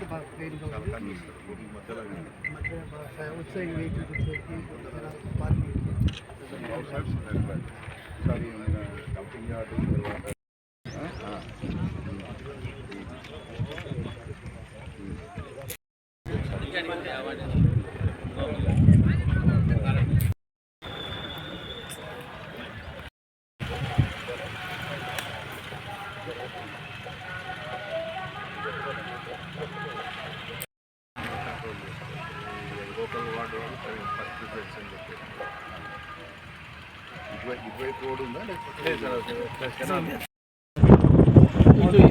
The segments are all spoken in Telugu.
ట్రైన్గా చాలా ఉంది కనిపిస్తారు గుడి మధ్యలో మధ్య వచ్చాయి vehicle కూర్చోకి parking sorry dumping local ward వాళ్ళు ఫస్ట్ ప్రిఫరెన్స్ అని ఉందా లేకపోతే వెంటనే ఇది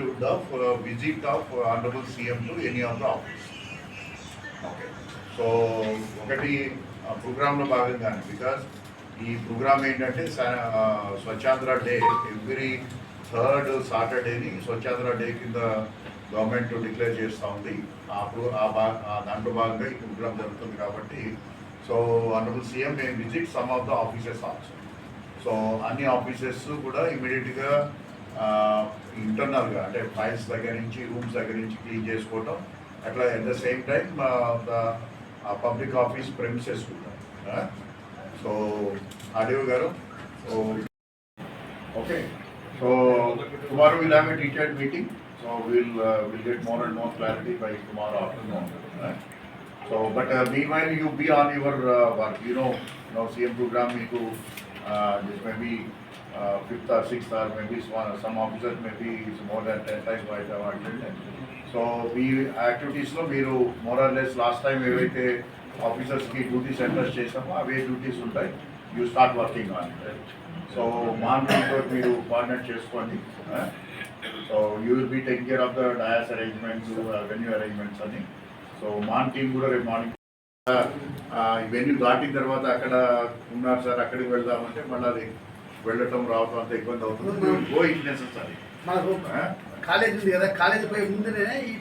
a the of uh, visit of uh, honorable CM to any of the office. Okay. So ఒకటి ప్రోగ్రాంలో భాగంగానే బికాస్ ఈ ప్రోగ్రామ్ ఏంటంటే స- స్వచ్ఛాంధ్ర డే ఎవ్రీ థర్డ్ సాటర్డేని స్వచ్ఛాంధ్ర డే కింద గవర్నమెంట్ డిక్లేర్ చేస్తూ ఉంది ఆ ప్రో- ఆ భా ఆ దాంట్లో భాగంగా ఈ ప్రోగ్రామ్ జరుగుతుంది కాబట్టి సో అనబుల్ సీఎం మేము visit some of the offices also so అన్ని ఆఫీసెస్ కూడా ఇమీడియట్గా ఇంటర్నల్గా అంటే ఫైల్స్ దగ్గర నుంచి రూమ్స్ దగ్గర నుంచి క్లీన్ చేసుకోవటం అట్లా at the same time public office premises కూడా సో ఆడియో గారు so okay so tomorrow will have a detailed meeting so will will get more and more clarity by tomorrow afternoon so but meanwhile you be on your work you know no CM programme మీకు this may be fifth or sixth or maybe some officers maybe more than ten times wait attend so మీ యాక్టివిటీస్లో మీరు more or less last time ఏవైతే ఆఫీసర్స్కి డ్యూటీస్ ఎంటర్స్ చేసామో అవే డ్యూటీస్ ఉంటాయి you start working on so morning మీరు కోఆర్డినేట్ చేసుకోండి so you will be take care of the dais arrangements venue arrangements అని సో మాన్ టీం కూడా రేపు మార్నింగ్ ఇవన్నీ దాటిన తర్వాత అక్కడ ఉన్నారు సార్ అక్కడికి వెళ్దామంటే మళ్ళీ అది వెళ్ళటం రావటం అంత ఇబ్బంది అవుతుంది. గో మనకు కాలేజ్ ఉంది కదా కాలేజ్ పోయి ముందునే ఈ